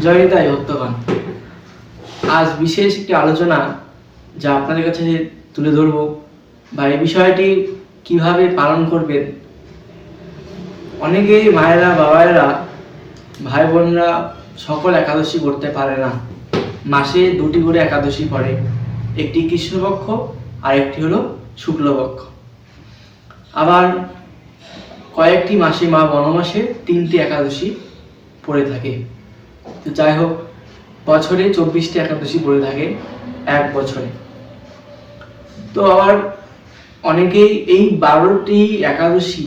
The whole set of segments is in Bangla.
জয়িতাই হত্যগণ আজ বিশেষ একটি আলোচনা যা আপনাদের কাছে তুলে ধরব বা এই বিষয়টি কীভাবে পালন করবেন। অনেকেই মায়েরা, বাবায়েরা ভাই বোনরা সকল একাদশী করতে পারে না। মাসে দুটি করে একাদশী পড়ে। একটি কৃষ্ণপক্ষ আর একটি হলো শুক্লপক্ষ। আবার কয়েকটি মাসে মা বনমাসে তিনটি একাদশী পড়ে থাকে। তো যাই হোক, বছরে চব্বিশটি একাদশী পড়ে থাকে এক বছরে। তো আবার অনেকেই এই বারোটি একাদশী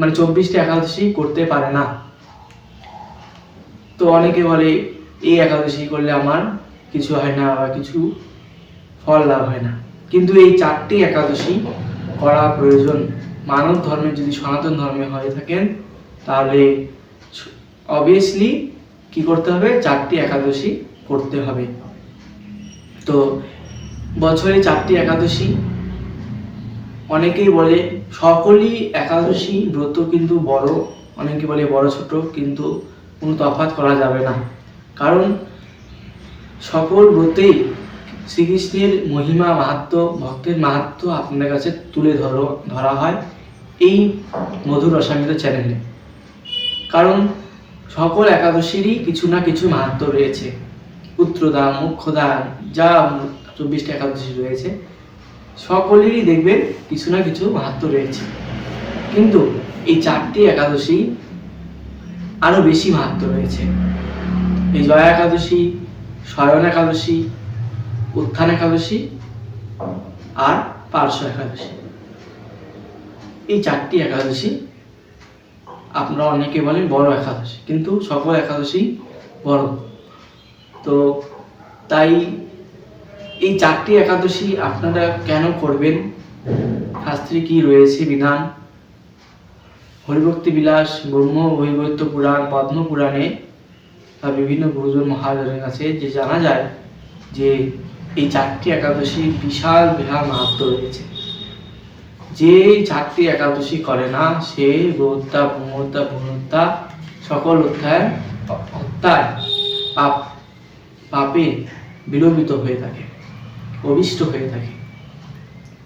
মানে চব্বিশটি একাদশী করতে পারে না। তো অনেকে বলে, এই একাদশী করলে আমার কিছু হয় না বা কিছু ফল লাভ হয় না। কিন্তু এই চারটি একাদশী করা প্রয়োজন। মানব ধর্মে যদি সনাতন ধর্মে হয়ে থাকেন, তাহলে অবভিয়াসলি কি করতে হবে? চারটি একাদশী করতে হবে। তো বছরে চারটি একাদশী। অনেকেই বলে সকলই একাদশী, ব্রত কিন্তু বড়। অনেকে বলে বড় ছোট, কিন্তু কোনো তফাৎ করা যাবে না। কারণ সকল ব্রতেই শ্রীকৃষ্ণের মহিমা, মাহাত্ম, ভক্তের মাহাত্ম আপনাদের কাছে তুলে ধরো, ধরা হয় এই মধুর রসামিত চ্যানেলে। কারণ সকল একাদশীরই কিছু না কিছু মাহাত্ম রয়েছে। পুত্রদান মুখ্যদান যা চব্বিশটা একাদশী রয়েছে, সকলেরই দেখবেন কিছু না কিছু মাহাত্ম রয়েছে। কিন্তু এই চারটি একাদশী আরও বেশি মাহাত্ম রয়েছে। এই জয়া একাদশী শয়ন একাদশী, উত্থান একাদশী আর পার্শ্ব একাদশী। এই চারটি একাদশী আপনারা অনেকে বলেন বড় একাদশী, কিন্তু সকল একাদশী বড়। তো তাই এই চারটি একাদশী আপনারা কেন করবেন? শাস্ত্রে কি রয়েছে বিধান? হরিভক্তি বিলাস, ব্রহ্ম বৈবত্য পুরাণ, পদ্ম পুরাণে বা বিভিন্ন গুরুজন মহাজনের কাছে যে জানা যায় যে এই চারটি একাদশী বিশাল বিশাল মাহাত্ম রয়েছে। যে চারটি একাদশী করে না সে গৌত্যা ভূমত্যা ভূমত্যা সকল অধ্যায় হত্যায় পাপ, পাপে বিলম্বিত হয়ে থাকে, অভিষ্ট হয়ে থাকে,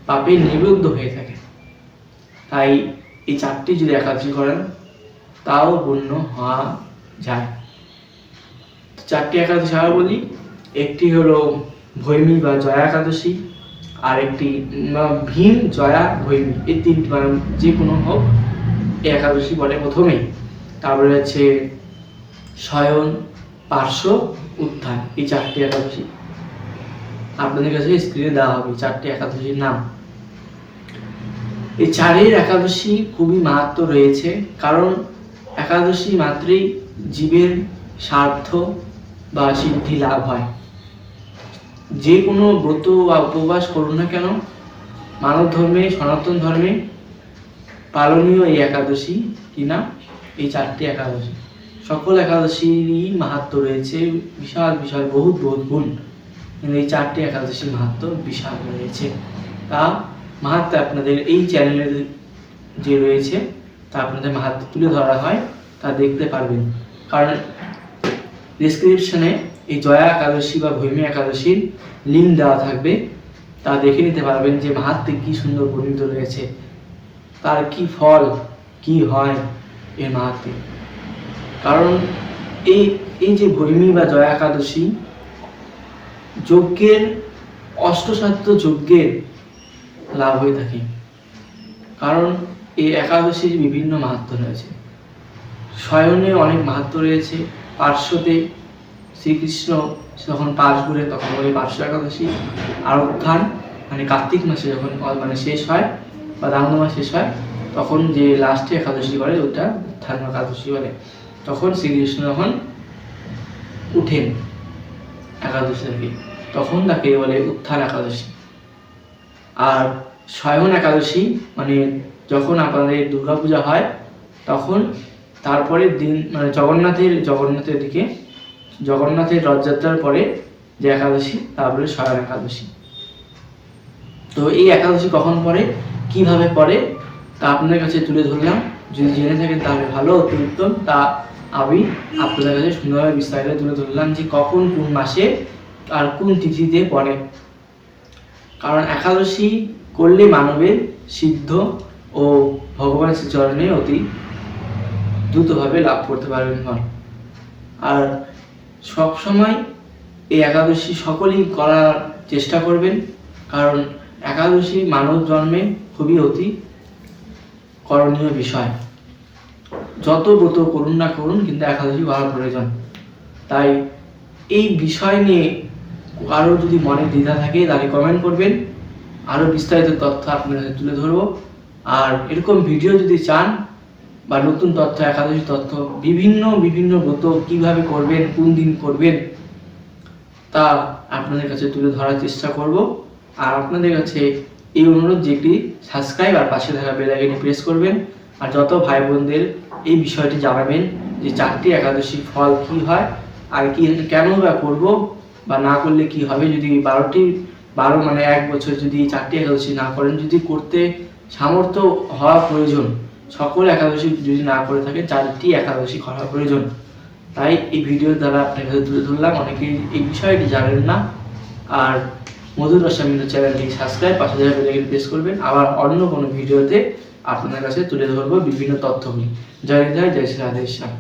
পাপে নিবদ্ধ হয়ে থাকে। তাই এই চারটি যদি একাদশী করেন, তাও পূর্ণ হওয়া যায়। চারটি একাদশী আবার বলি, একটি হলো ভৈমী বা জয়া একাদশী আর একটি ভীম, জয়া, ভৈমী, এই তিনটি মানে যে কোনো হোক, একাদশী বলে প্রথমেই। তারপরে হচ্ছে শয়ন পার্শ্ব, উত্থান, এই চারটি একাদশী। আপনাদের কাছে স্ক্রিনে দেওয়া হবে চারটি একাদশীর নাম। এই চারের একাদশী খুবই মাহাত্ম রয়েছে, কারণ একাদশী মাত্রেই জীবের স্বার্থ বা সিদ্ধি লাভ হয়। যে কোনো ব্রত বা উপবাস করুন না কেন, মানব ধর্মে, সনাতন ধর্মে পালনীয় এই একাদশী কি না? এই চারটি একাদশী। সকল একাদশীরই মাহাত্ম রয়েছে, বিশাল বিশাল, বহুত বহুত গুণ। কিন্তু এই চারটি একাদশীর মাহাত্ম বিশাল রয়েছে। তা মাহাত্ম আপনাদের এই চ্যানেলে যে রয়েছে, তা আপনাদের মাহাত্ম তুলে ধরা হয়, তা দেখতে পারবেন। কারণ ডিসক্রিপশনে এই জয়া একাদশী বা ভৈমী একাদশীর লিঙ্ক দেওয়া থাকবে, তা দেখে নিতে পারবেন যে মাহাত্মে কি সুন্দর বর্ণিত রয়েছে। তার কি ফল, কি হয় এর মাহাত্মে কারণ এই এই যে ভৈমী বা জয়া একাদশী, যজ্ঞের, অষ্টসাধ্য যজ্ঞের লাভ হয়ে থাকে। কারণ এই একাদশীর বিভিন্ন মাহাত্ম রয়েছে। শয়নে অনেক মাহাত্ম রয়েছে, পার্শ্বতে শ্রীকৃষ্ণ যখন পাশ ঘুরে তখন বলে পার্শ্ব একাদশী আর উত্থান মানে কার্তিক মাসে যখন মানে শেষ হয় বা দামোদর মাস শেষ হয়, তখন যে লাস্টে একাদশী করে ওটা উত্থান একাদশী বলে। তখন শ্রীকৃষ্ণ যখন উঠেন একাদশী থেকে, তখন তাকে বলে উত্থান একাদশী। আর শয়ন একাদশী মানে যখন আপনাদের দুর্গাপূজা হয়, তখন তারপরের দিন মানে জগন্নাথের জগন্নাথের দিকে জগন্নাথের রথযাত্রার পরে যে একাদশী তারপরে শয়ন একাদশী। তো এই একাদশী কখন পরে কীভাবে পড়ে, তা আপনাদের কাছে তুলে ধরলাম। যদি জেনে থাকেন তাহলে ভালো অতি উত্তম তা আমি আপনাদের কাছে সুন্দরভাবে বিস্তারিত তুলে ধরলাম যে কখন কোন মাসে আর কোন তিথিতে পড়ে। কারণ একাদশী করলে মানবের সিদ্ধ ও ভগবানের শ্রীচরণে অতি দ্রুতভাবে লাভ করতে পারবেন আর সব সময় এই একাদশী সকলেই করার চেষ্টা করবেন, কারণ একাদশী মানব জন্মে খুবই অতি করণীয় বিষয়। যত ব্রত করুন না করুন, কিন্তু একাদশী করা প্রয়োজন। তাই এই বিষয় নিয়ে কারও যদি মনে দ্বিধা থাকে, তাহলে কমেন্ট করবেন। আরও বিস্তারিত তথ্য আপনাদের তুলে ধরবো। আর এরকম ভিডিও যদি চান বা নতুন তথ্য, একাদশী তথ্য, বিভিন্ন বিভিন্ন ব্রত কীভাবে করবেন, কোন দিন করবেন, তা আপনাদের কাছে তুলে ধরার চেষ্টা করব। আর আপনাদের কাছে এই অনুরোধ যেটি সাবস্ক্রাইব আর পাশে থাকা বেল আইকনে প্রেস করবেন। আর যত ভাই বোনদের এই বিষয়টি জানাবেন যে চারটি একাদশী ফল কি হয়, আর কি কেন বা করব, বা না করলে কি হবে, যদি বারোটি, বারো মানে এক বছর যদি চারটি একাদশী না করেন, যদি করতে সামর্থ্য হওয়া প্রয়োজন সকল একাদশী যদি না করে থাকে, চারটি একাদশী করা প্রয়োজন। তাই এই ভিডিওর দ্বারা আপনার কাছে তুলে ধরলাম। অনেকেই এই বিষয়টি জানেন না। আর মধুর রসামিন্দ চ্যানেলটি সাবস্ক্রাইব, পাশে যাবে বেলাইকন প্রেস করবেন। আবার অন্য কোনো ভিডিওতে আপনার কাছে তুলে ধরবো বিভিন্ন তথ্য নিয়ে। জয় জয় জয় শ্রী রাধেশ্যাম